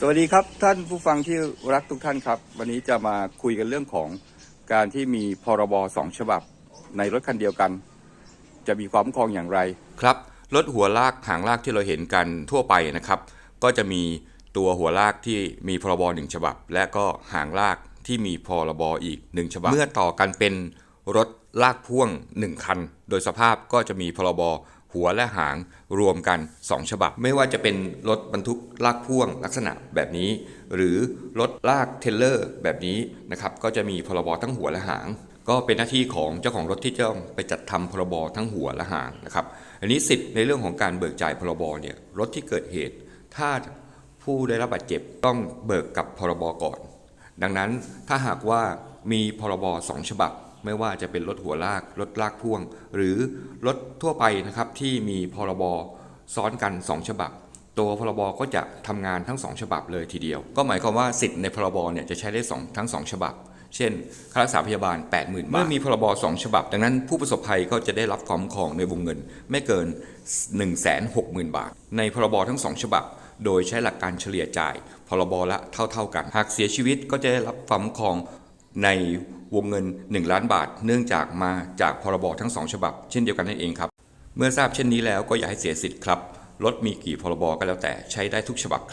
สวัสดีครับท่านผู้ฟังที่รักทุกท่านครับ วันนี้จะมาคุยกันเรื่องของการที่มีพรบสองฉบับ ในรถคันเดียวกัน จะมีความคุ้มครองอย่างไร ครับรถหัวลากหางลากที่เราเห็นกันทั่วไปนะครับ ก็จะมีตัวหัวลากที่มีพรบหนึ่งฉบับ และก็หางลากที่มีพรบอีกหนึ่งฉบับ เมื่อต่อกันเป็น รถลากพ่วง 1 คัน โดยสภาพก็จะมีพรบหัวและหางรวมกัน 2 ฉบับ ไม่ว่าจะเป็นรถบรรทุกลากพ่วงลักษณะแบบนี้ หรือรถลากเทเลอร์แบบนี้นะครับก็จะมีพรบทั้งหัวและหาง ก็เป็นหน้าที่ของเจ้าของรถที่จะต้องไปจัดทำพรบทั้งหัวและหางนะครับอันนี้สิทธิ์ในเรื่องของการเบิกจ่ายพรบเนี่ยรถที่เกิดเหตุ ถ้าผู้ได้รับบาดเจ็บต้องเบิกกับพรบก่อน ดังนั้นถ้าหากว่า มีพรบสองฉบับ ไม่ว่าจะเป็นรถหัวลาก รถลากพ่วง หรือรถทั่วไปนะครับที่มีพรบซ้อนกัน 2 ฉบับ ตัวพรบก็จะทำงานทั้ง 2 ฉบับเลยทีเดียว ก็หมายความว่าสิทธิ์ในพรบเนี่ยจะใช้ได้สองทั้ง 2 ฉบับ เช่นค่ารักษาพยาบาล 80,000 บาท เมื่อมีพรบ2ฉบับ ดังนั้นผู้ประสบภัยก็จะได้รับความครองในวงเงิน ไม่เกิน 160,000 บาท ในพรบทั้ง 2 ฉบับ โดยใช้หลักการเฉลี่ยจ่าย พรบละเท่า ๆกัน หากเสียชีวิตก็จะได้รับความคุ้มครอง ในวงเงิน 1 ล้านบาท เนื่องจากมาจากพรบทั้ง2ฉบับ เช่นเดียวกันนั่นเองครับ เมื่อทราบเช่นนี้แล้วก็อย่าให้เสียสิทธิ์ครับรถมีกี่พรบก็แล้วแต่ใช้ได้ทุกฉบับครับ